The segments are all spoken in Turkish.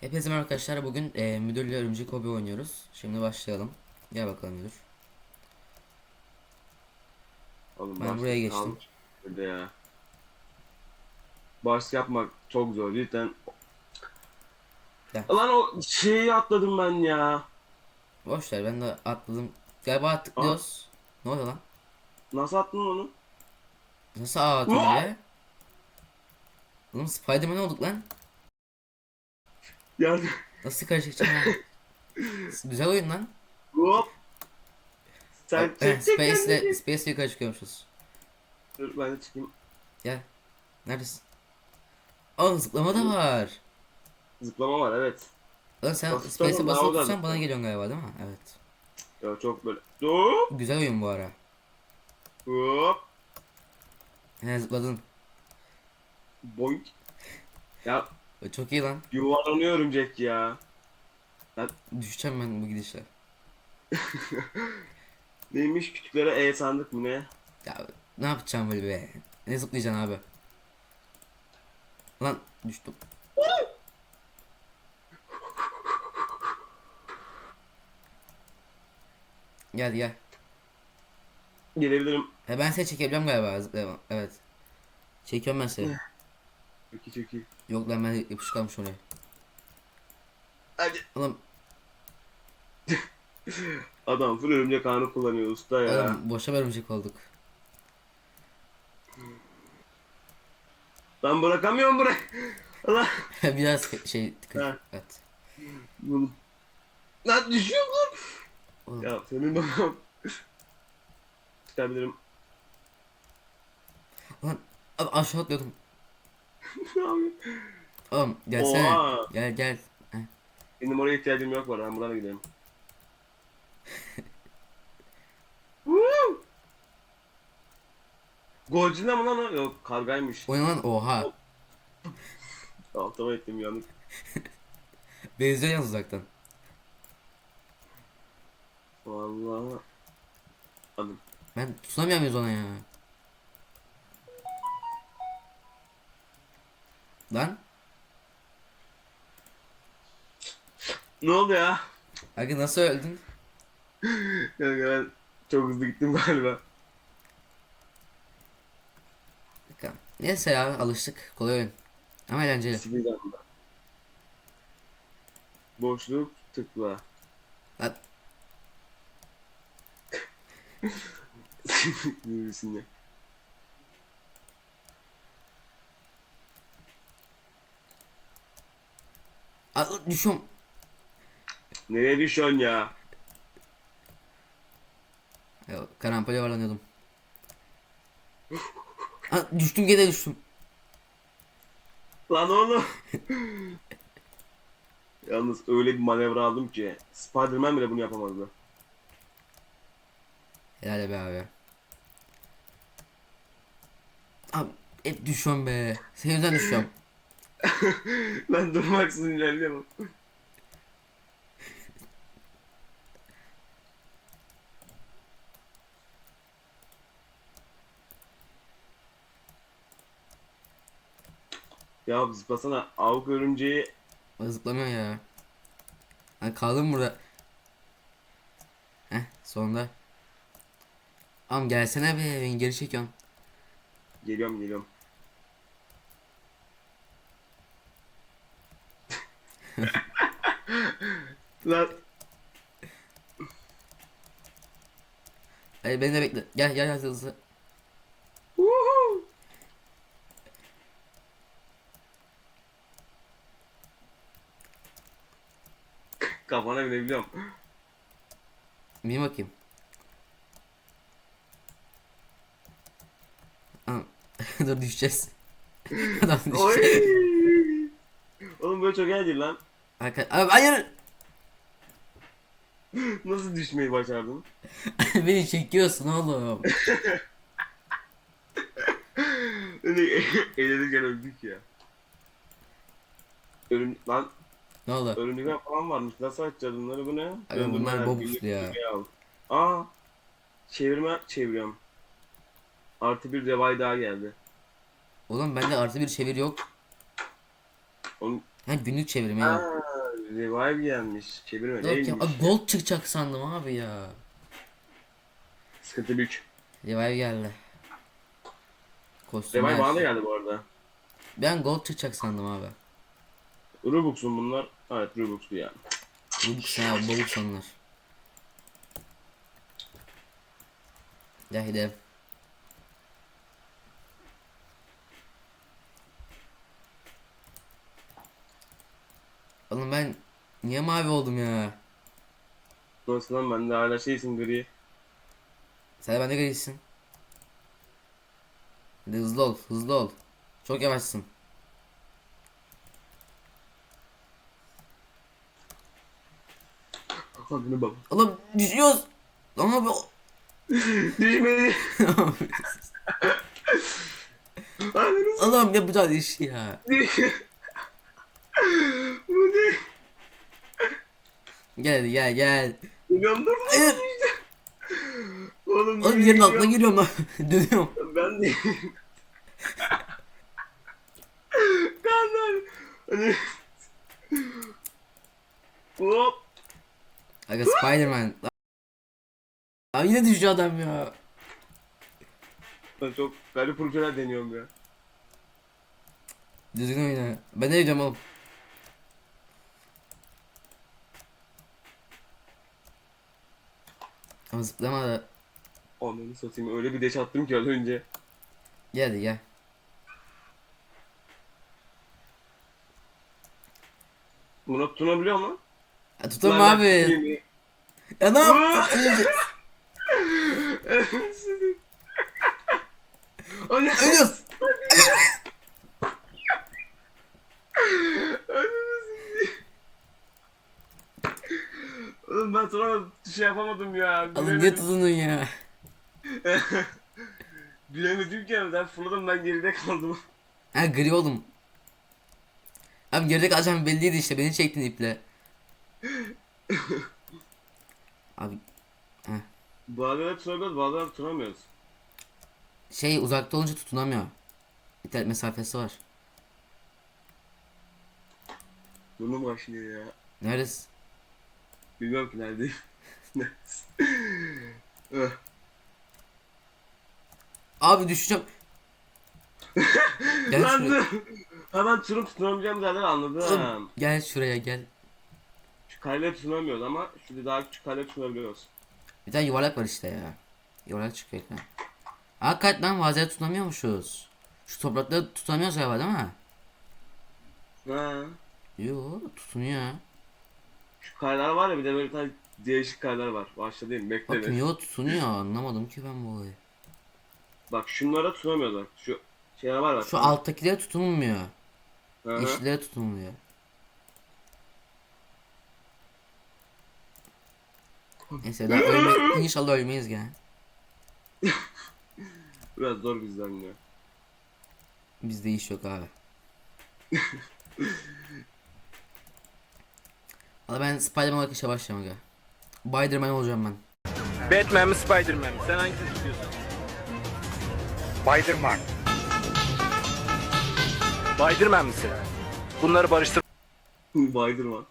Hepinize merhaba arkadaşlar. Bugün e, müdürle örümcek hobi oynuyoruz. Şimdi başlayalım. Gel bakalım müdür. Oğlum Ben başlık buraya geçtim. kalmış Burada ya. Başlık yapmak çok zor cidden. Gel. Lan o şeyi atladım ben ya. Boş ver ben de atladım. Galiba tıklıyoruz. Ne oluyor lan? Nasıl attın onu? Nasıl ağa atıyor Uaa! ya? Oğlum Spiderman olduk lan. Yardım. Nasıl karışacağım ya? Güzel oyun lan. Hop. Sen Bak, çek eh, çek Space ile kendini. Space ile yukarı çıkıyormuşuz. Dur ben de çıkayım. Gel. Neredesin? Aa zıplama da var. Zıplama var evet. Lan sen Basıp Space'e basılı tutsan bana geliyorsun galiba değil mi? Evet. Ya çok böyle. Hop. Güzel oyun bu ara. Hop. He zıpladın. Boink. Ya Çok iyi lan. yuvarlanıyor örümcek ya. Düşeceğim ben bu gidişle. Neymiş küçüklere E sandık mı ne? Ya ne yapacağım böyle be? Ne zıplayacaksın abi? Lan düştüm. Gel gel. Gelebilirim. He ben seni çekebiliyorum galiba. Evet. Çekiyorum ben seni. Çok iyi. Yok lan ben yapışkanmış oraya. Hadi. Oğlum, Adam full örümcek ağını kullanıyor usta ya. oğlum boşa örümcek olduk. Ben bırakamıyorum bırak. Allah. Biraz şey tıkır. Ha. Evet. Bunu. Lan düşüyor lan. Oğlum, Ya senin babam. Çıkabilirim. lan abi aşağı atlıyordum. Oğlum gelsene. Oha. Gel gel. Benim oraya ihtiyacım yok var. Ben buradan gidelim. Godzilla mı lan o? Yok kargaymış. O ne lan oha. Altıma ettim yanık. Benziyor yalnız uzaktan. Vallahi. Adım. Ben tutunamıyor muyuz ona ya? Lan Ne oldu ya? Aga nasıl öldün? Yani ben çok hızlı gittim galiba. Bakalım. Neyse ya alıştık. Kolay oyun. Ama eğlenceli. Anda. Boşluk tıkla. Lan Birisinde. Aa, düşüyorum. Nereye düşüyorsun ya? Ya, karampole yuvarlanıyordum. Aa, düştüm gene düştüm. Lan oğlum. Yalnız öyle bir manevra aldım ki Spider-Man bile bunu yapamazdı. Helal be abi. Abi hep düşüyorum be. Yüzünden düşüyorum. ben durmaksızın ilerleyemem. Ya zıplasana avuk örümceği Bak zıplamıyor ya. Ha, kaldım burada. Heh sonunda. Am gelsene be beni geri çekiyorsun. geliyorum geliyorum. Lan Hadi beni de bekle. Gel gel hızlı hızlı. Kafana binebiliyorum. Bir bakayım. Dur düşeceğiz. Adam Oy! düşecek. Oğlum böyle çok eğlenceli lan. Abi hayır. Nasıl düşmeyi başardın? beni çekiyorsun oğlum. Eğlenirken öldük ya. Örüm lan Ne oldu? örümcekler falan varmış. Nasıl açacağız bunları bu ne? Abi bunlar Döndürmeler, bobuslu ya. Aa. Çevirme çeviriyorum. Artı bir revay daha geldi. Oğlum bende artı bir çevir yok. Oğlum Ha günlük çevirim ya. Revive gelmiş. Çevirme Yok ya neymiş? Aa, gold çıkacak sandım abi ya. Sıkıntı büyük. Revive geldi. Kostüm Revive her bana da şey. geldi bu arada. Ben gold çıkacak sandım abi. Robux'un bunlar. Evet Robux'lu ya. Robux ya balık sanırlar. Ya gidelim. Oğlum ben niye mavi oldum ya? Nasıl lan ben de hala şeysin gri. Sen de bende grisin. Hadi hızlı ol, hızlı ol. Çok yavaşsın. Adını bak. Oğlum düşüyoruz. Lan abi. o- Düşmedi. Oğlum yapacağız iş ya. Bu ne? Gel gel gel. Geliyorum dur. Evet. Oğlum, Oğlum yerin altına giriyorum lan. Dönüyorum. Ben de. Kanlar. Hani. Hop. Aga Spiderman. Lan yine düşüyor adam ya. Ben çok garip projeler deniyorum ya. Düzgün oyna. Ben ne diyeceğim oğlum? Ama zıplama da. Ananı satayım öyle bir deş attım ki az önce. Gel gel. Bunu tutunabiliyor mu? Ya tutamam abi. Ya ne yaptın? Ölüyoruz. Oğlum ben sonra şey yapamadım ya. Oğlum niye tutundun ya? Bilemedim ki ben fırladım ben geride kaldım. Ha gri oldum. Abi geride kalacağım belliydi işte beni çektin iple. Abi Bazıları tutunabiliyoruz bazıları tutunamıyoruz. şey uzakta olunca tutunamıyor. İnternet mesafesi var. Burnum kaşınıyor ya. Neredesin? Bilmiyorum ki neredeyim. Eh. Abi düşeceğim. Gel Lan şuraya. dur. Hemen tutunup tutunamayacağım zaten anladım. Oğlum, Gel şuraya gel. Şu kaleyle tutunamıyoruz ama şimdi daha küçük kaleyle tutunabiliyoruz. Bir tane yuvarlak var işte ya. Yuvarlak çıkıyor ekran. Hakikaten vaziyet tutamıyormuşuz. Şu toprakları tutamıyoruz galiba değil mi? Ha. Yo tutunuyor. Şu kaleler var ya bir de böyle bir tane değişik kaleler var. Başlayayım bekle Bakın bir. yo tutunuyor anlamadım ki ben bu olayı. Bak şunlara tutunamıyoruz bak. Şu şeyler var bak. Şu alttakilere tutunmuyor. Hı hı. Yeşillere tutunmuyor. Neyse daha ölme, inşallah ölmeyiz gene. Biraz zor bizden ya. Bizde iş yok abi. Valla ben Spiderman olarak işe başlayacağım aga. Spiderman olacağım ben. Batman mi Spiderman mi? Sen hangisini istiyorsun? Spider-Man. Spiderman misin? Bunları barıştır. Baydırma.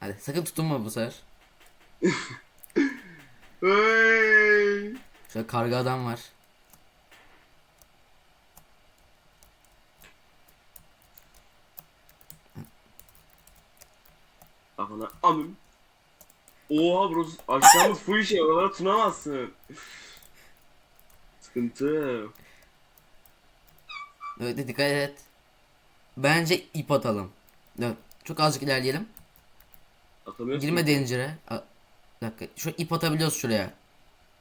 Hadi sakın tutunma bu sefer. Hey! Şöyle karga adam var. Kafana amım. Oha bro aşağımız full şey oralara tutunamazsın. Sıkıntı. Evet dikkat et. Bence ip atalım. Evet, çok azıcık ilerleyelim. Atamıyorsun. Girme dencere. A- Bir dakika. Şu ip atabiliyoruz şuraya.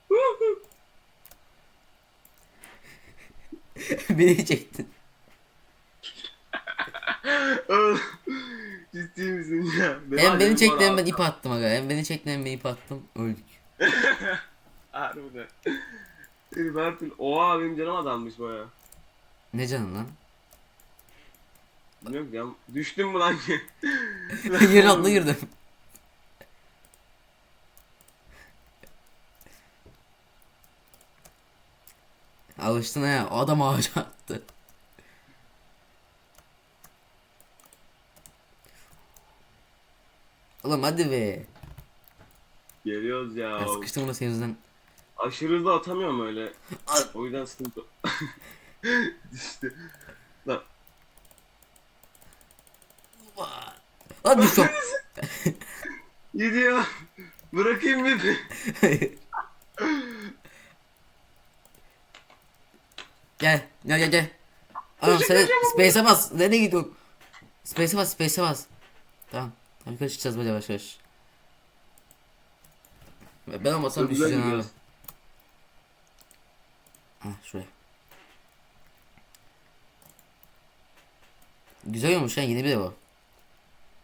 Beni çektin. Ciddi misin ya? Benim Hem beni çekti hem ben ip attım aga. Hem beni çekti hem ben ip attım. Öldük. Harbiden. Türlü. Oha benim canım adammış baya. Ne canın lan? Ki ya. Düştüm mü lan ki? Yerin altına girdim. Alıştın ha. Adam ağaca Oğlum hadi be. Geliyoruz ya. Ya sıkıştım burada senin yüzünden. Aşırı hızlı atamıyorum öyle. O yüzden sıkıntı. işte. Lan Hadi düş top. gidiyor. Bırakayım mı? gel gel gel gel. Oğlum sen space'e bas. Nereye gidiyorsun? Space'e bas space'e bas. Tamam. Tamam yukarı çıkacağız böyle yavaş yavaş. Ben olmasam düşeceksin abi. Hah şuraya. Güzel olmuş ha yeni bir de bu.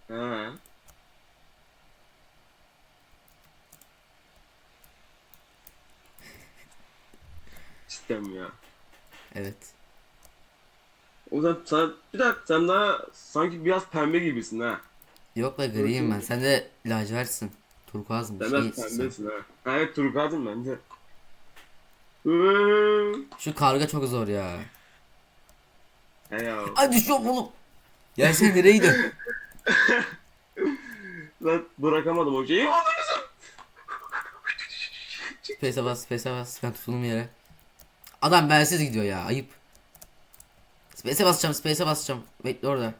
Ha. Cidden ya. Evet. O zaman sen, bir dakika sen daha sanki biraz pembe gibisin ha. Yok la griyim ben. Sen de lacivertsin. Turkuaz mı? Sen Şey, sen- pembesin ha. ha evet turkuazım ben de. Şu karga çok zor ya. He ya. Ay düşüyorum oğlum. Ya sen nereye gidiyorsun? Ben bırakamadım o şeyi. Space'e bas, space'e bas. Ben tutulum yere. Adam bensiz gidiyor ya. Ayıp. Space'e basacağım, space'e basacağım. Bekle orada.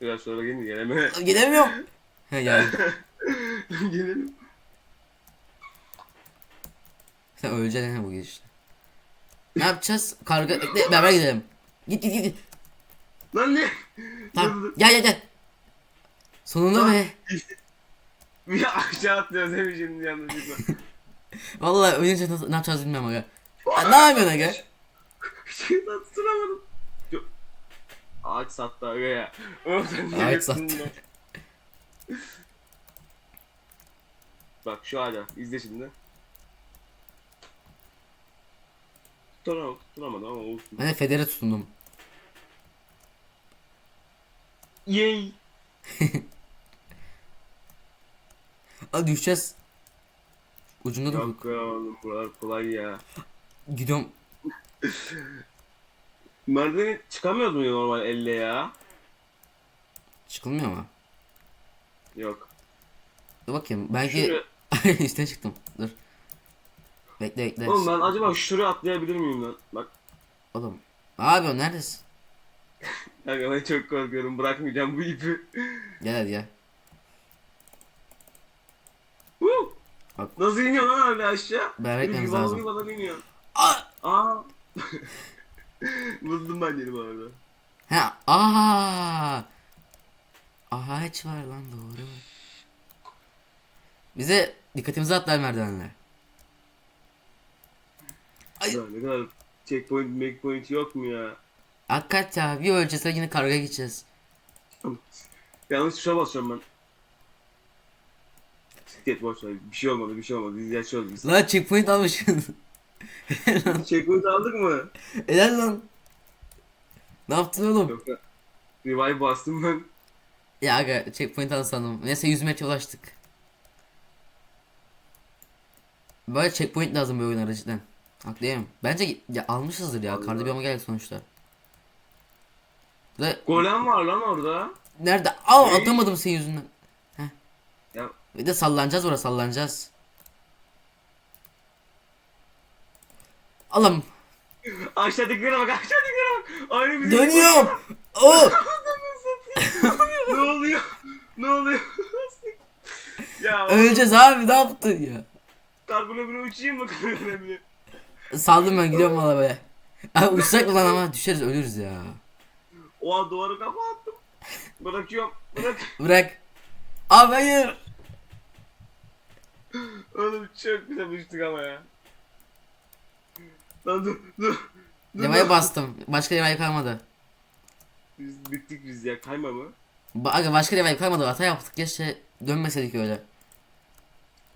Biraz sonra gelin geleme. Gelemiyorum. He geldi. Gelelim. Sen öleceksin he bu gidişle. Ne yapacağız? Karga bekle beraber gidelim. Git git git. Lan ne? Tamam. Gel gel gel. Sonunda be. Bir aşağı atlıyoruz mi şimdi yanlışlıkla? Vallahi nasıl, ne yapacağız bilmiyorum aga. Ne yapıyorsun aga? Şeyden tutamadım. Ağaç sattı aga ya. Oğlum sen niye Ağaç sattı. Bak şu hala izle şimdi. Tutamadım, tutamadım ama olsun. Ben de Feder'e tutundum. Yay! Hadi düşeceğiz. Ucunda dur. Yok ya oğlum buralar kolay ya. Gidiyorum. Merdiveni çıkamıyoruz mu normal elle ya? Çıkılmıyor mu? Yok. Dur bakayım. Belki üstüne çıktım. Dur. Bekle bekle. Oğlum ben acaba şuraya atlayabilir miyim lan? Bak. Oğlum. Abi o neredesin? Kanka ben çok korkuyorum. Bırakmayacağım bu ipi. Gel hadi gel. Woo! Bak. Nasıl iniyor lan öyle aşağı? Yuvarlak lazım. yuvarlak iniyor. Aa! Aa. Buldum ben yeni bu arada. Ha, aa! Ağaç var lan doğru. Bize dikkatimizi atlar merdivenler. Ay. Ya ne kadar checkpoint, makepoint yok mu ya? Hakikat ya bir öleceğiz sonra yine karga gideceğiz. Yanlış tuşa basıyorum ben. Bisiklet boş ver. Bir şey olmadı, bir şey olmadı. Yaşıyoruz biz. Lan checkpoint almışsın. checkpoint aldık mı? Helal lan. Ne yaptın oğlum? Yoksa revive bastım ben. Ya aga checkpoint al sandım. Neyse 100 metre ulaştık. Böyle checkpoint lazım bir oyun aracıdan. Haklıyım. Bence ya almışızdır ya. Karda bir ama geldi sonuçta. Ve Golem var lan orada. nerede? Ne? atamadım senin yüzünden. Heh. Ya Bir de sallanacağız orada sallanacağız. Alım. aşağıdakilere bak, aşağıdakilere bak. Aynı bizim. Dönüyorum. Oo. ne oluyor? Ne oluyor? ya Öleceğiz abi ne yaptın ya? Kargolemine uçayım mı kargolemine? Saldım ben gidiyorum böyle. Abi uçsak lan ama düşeriz ölürüz ya. Oha duvarı kapattım. Bırakıyorum. Bırak. Bırak. Abi hayır. Oğlum çok güzel uçtuk ama ya. Lan dur dur. dur Levaya bastım. Başka levaya kalmadı. Biz bittik biz ya kayma mı? Ba aga başka levaya kalmadı. Hata yaptık. Keşke dönmeseydik öyle.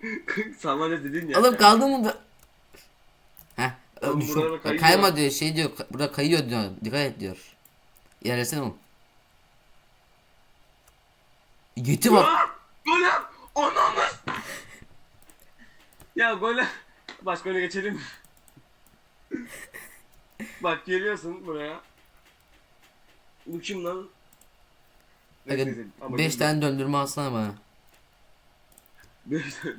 Sallanca dedin ya. Oğlum kaldı mı da? Heh. Oğlum Şu- buralara kayıyor. kayma diyor şey diyor. ka- Burada kayıyor diyor. Dikkat et diyor. İlerlesene oğlum. Gitti bak. Aa, Golem! Ananı! ya golem. Başka öne geçelim. Bak geliyorsun buraya. Bu kim lan? Aga, Neyse, ama 5 güzel. tane döndürme alsana bana. Dur dur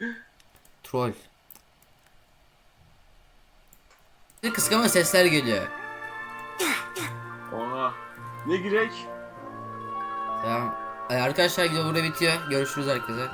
dur. Troll. Bir kıskanma sesler geliyor. Oha. Ne girek? Tamam. Ee, arkadaşlar video burada bitiyor. Görüşürüz herkese.